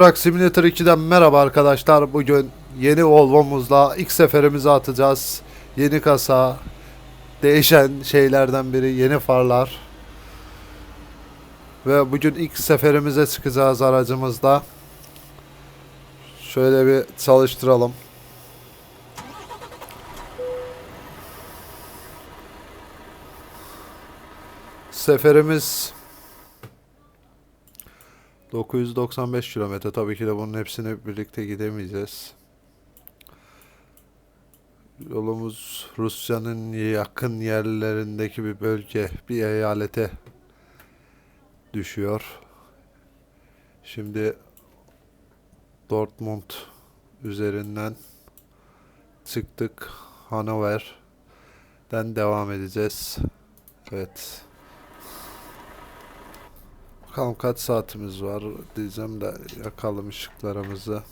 Truck Simulator 2'den merhaba arkadaşlar. Bugün yeni Volvo'muzla ilk seferimizi atacağız. Yeni kasa, değişen şeylerden biri yeni farlar. Ve bugün ilk seferimize çıkacağız aracımızda. Şöyle bir çalıştıralım. Seferimiz 995 kilometre. Tabii ki de bunun hepsini birlikte gidemeyeceğiz. Yolumuz Rusya'nın yakın yerlerindeki bir bölge, bir eyalete düşüyor. Şimdi Dortmund üzerinden çıktık. Hannover'den devam edeceğiz. Evet. Bakalım kaç saatimiz var diyeceğim de yakalım ışıklarımızı.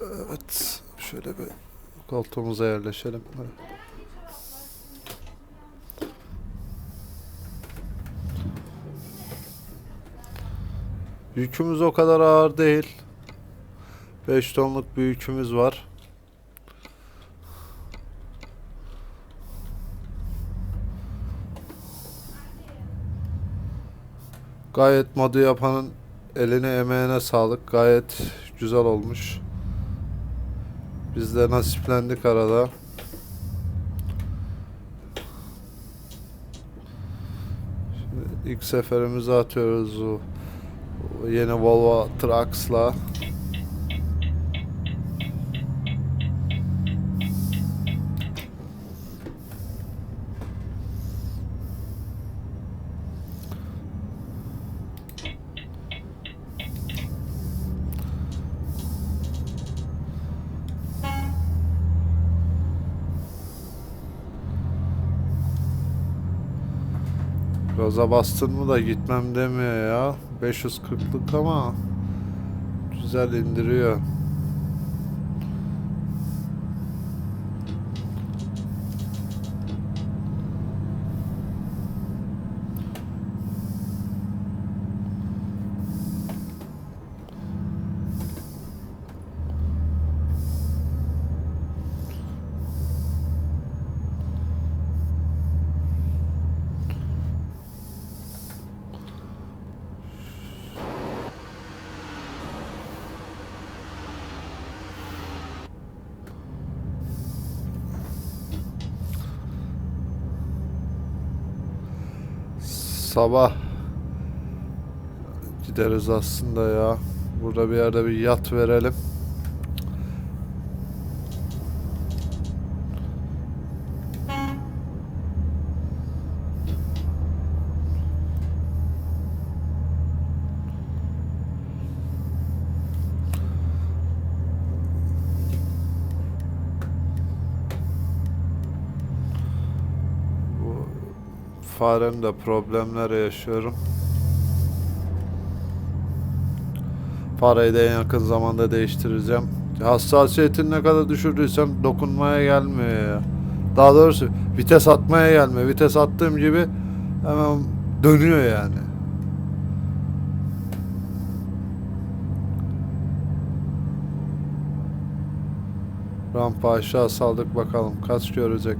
Evet, şöyle bir koltuğumuza yerleşelim. Yükümüz o kadar ağır değil. 5 tonluk bir yükümüz var. Gayet modu yapanın eline emeğine sağlık. Gayet güzel olmuş. Biz de nasiplendik arada. Şimdi ilk seferimizi atıyoruz yeni Volvo Trucks'la. Gaza bastın mı da gitmem demiyor ya. 540'lık ama güzel indiriyor. Sabah gideriz aslında ya. Burada bir yerde bir yat verelim. Faremde problemler yaşıyorum. Fareyi de en yakın zamanda değiştireceğim. Hassasiyetini ne kadar düşürdüysem dokunmaya gelmiyor ya. Daha doğrusu vites atmaya gelmiyor. Vites attığım gibi hemen dönüyor yani. Rampa aşağı saldık bakalım kaç görecek.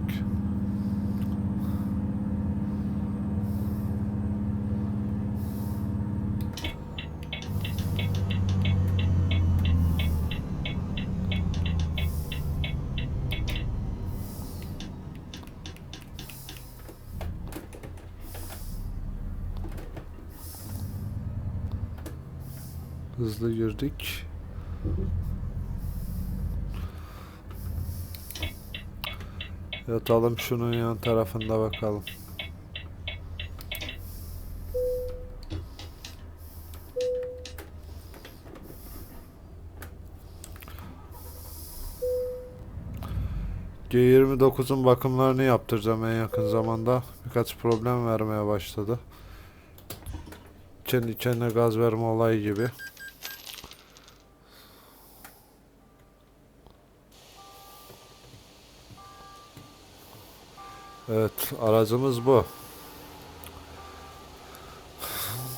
Hızlı girdik. Yatalım şunun yan tarafında bakalım. G29'un bakımlarını yaptıracağım en yakın zamanda. Birkaç problem vermeye başladı. kendi kendine gaz verme olayı gibi. Evet, aracımız bu.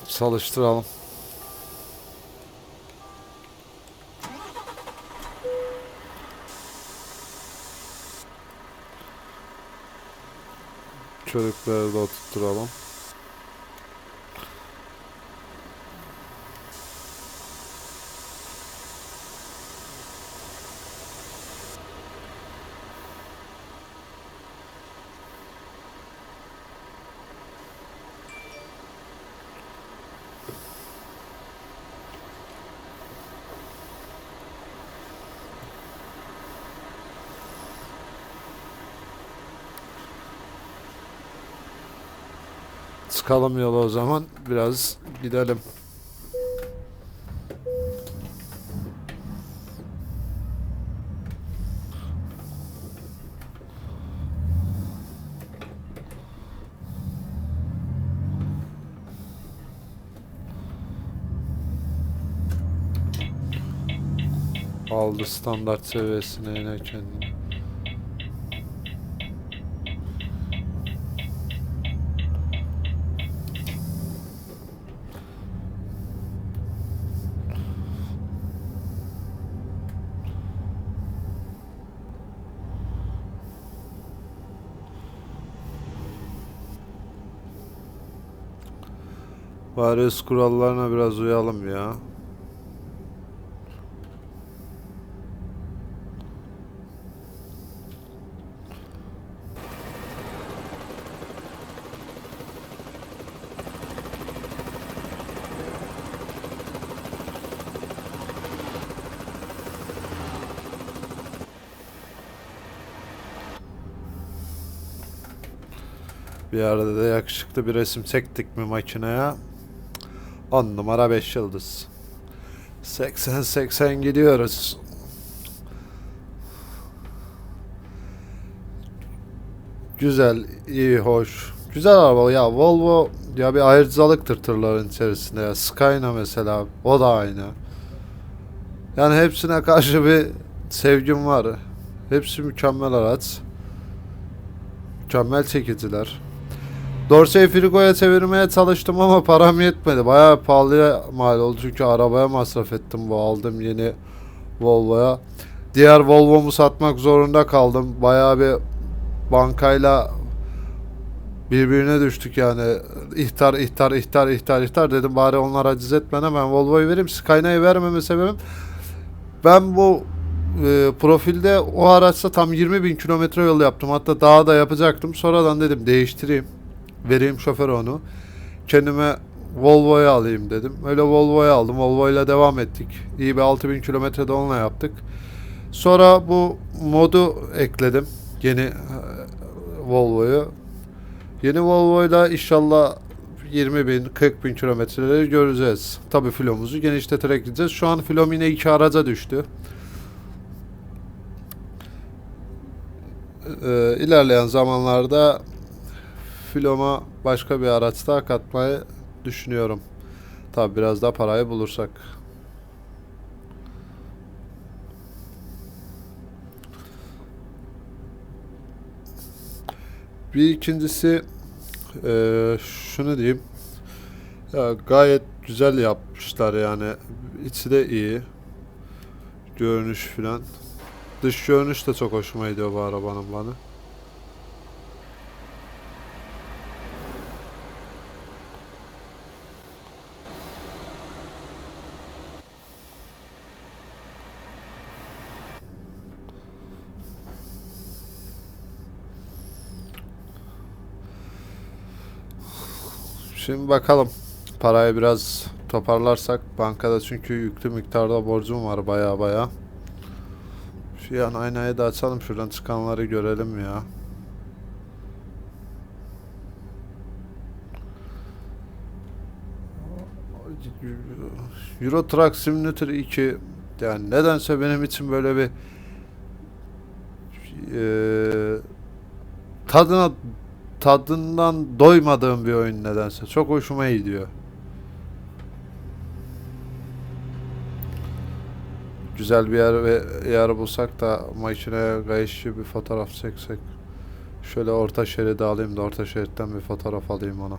Çalıştıralım. Çocukları da oturtturalım. Çıkalım yola o zaman. Biraz gidelim. Aldı standart seviyesine yine kendini. Bari kurallarına biraz uyalım ya. Bir arada da yakışıklı bir resim çektik mi makineye? 10 numara 5 yıldız. 80-80 gidiyoruz. Güzel, iyi, hoş. Güzel araba ya. Volvo ya bir ayrıcalıktır tırların içerisinde ya. Skyna mesela o da aynı. Yani hepsine karşı bir sevgim var. Hepsi mükemmel araç. Mükemmel çekiciler. Dorsey'i Frigo'ya çevirmeye çalıştım ama param yetmedi. Bayağı pahalıya mal oldu çünkü arabaya masraf ettim bu aldığım yeni Volvo'ya. Diğer Volvo'mu satmak zorunda kaldım. Bayağı bir bankayla birbirine düştük yani. İhtar, ihtar, ihtar, ihtar, ihtar dedim. Bari onlar aciz etmene ben Volvo'yu vereyim. Skyna'yı vermeme sebebim ben bu e, profilde o araçla tam 20 bin kilometre yol yaptım. Hatta daha da yapacaktım. Sonradan dedim değiştireyim. Vereyim şoföre onu. Kendime Volvo'yu alayım dedim. Öyle Volvo'yu aldım. Volvo ile devam ettik. İyi bir 6000 kilometrede onunla yaptık. Sonra bu modu ekledim. Yeni e, Volvo'yu. Yeni Volvo'yla inşallah 20 bin, 40 bin kilometreleri göreceğiz. Tabi filomuzu genişleterek gideceğiz. Şu an filom yine iki araca düştü. Ee, ilerleyen zamanlarda filoma başka bir araç daha katmayı düşünüyorum. Tabi biraz daha parayı bulursak. Bir ikincisi eee, şunu diyeyim. Ya gayet güzel yapmışlar yani. İçi de iyi. Görünüş filan. Dış görünüş de çok hoşuma gidiyor bu arabanın bana. Şimdi bakalım. Parayı biraz toparlarsak bankada çünkü yüklü miktarda borcum var baya baya. Şu an aynayı da açalım şuradan çıkanları görelim ya. Euro Truck Simulator 2 yani nedense benim için böyle bir eee tadına tadından doymadığım bir oyun nedense. Çok hoşuma gidiyor. Güzel bir yer ve yer bulsak da maçına gayişçi bir fotoğraf çeksek. Şöyle orta şeridi alayım da orta şeritten bir fotoğraf alayım ona.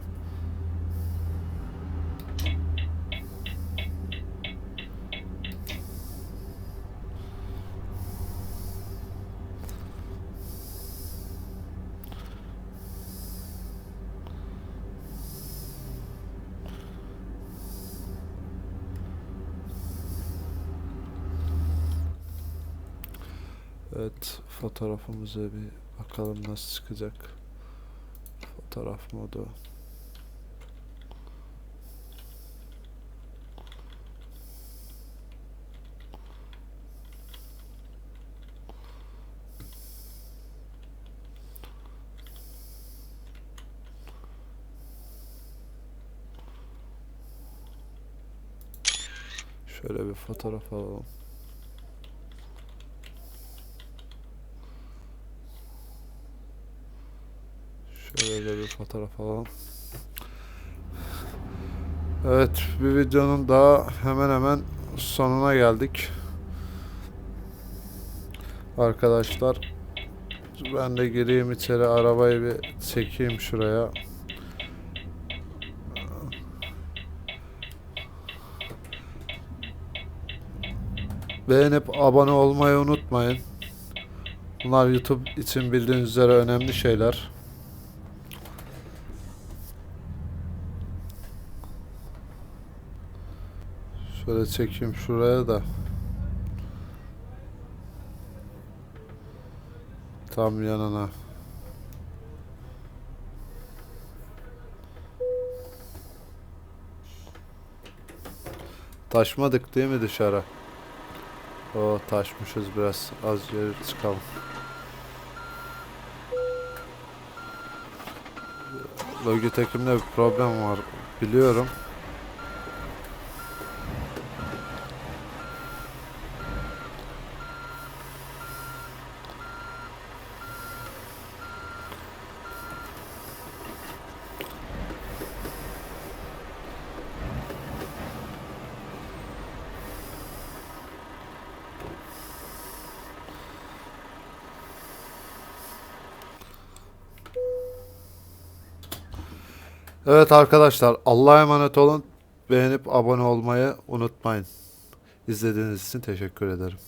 Evet, fotoğrafımıza bir bakalım nasıl çıkacak. Fotoğraf modu. Şöyle bir fotoğraf alalım. Şöyle bir fotoğraf alalım. Evet, bir videonun daha hemen hemen sonuna geldik. Arkadaşlar, ben de gireyim içeri arabayı bir çekeyim şuraya. Beğenip abone olmayı unutmayın. Bunlar YouTube için bildiğiniz üzere önemli şeyler. Şöyle çekeyim şuraya da. Tam yanına. Taşmadık değil mi dışarı? O taşmışız biraz. Az geri çıkalım. Logitech'imde bir problem var. Biliyorum. Evet arkadaşlar Allah'a emanet olun. Beğenip abone olmayı unutmayın. İzlediğiniz için teşekkür ederim.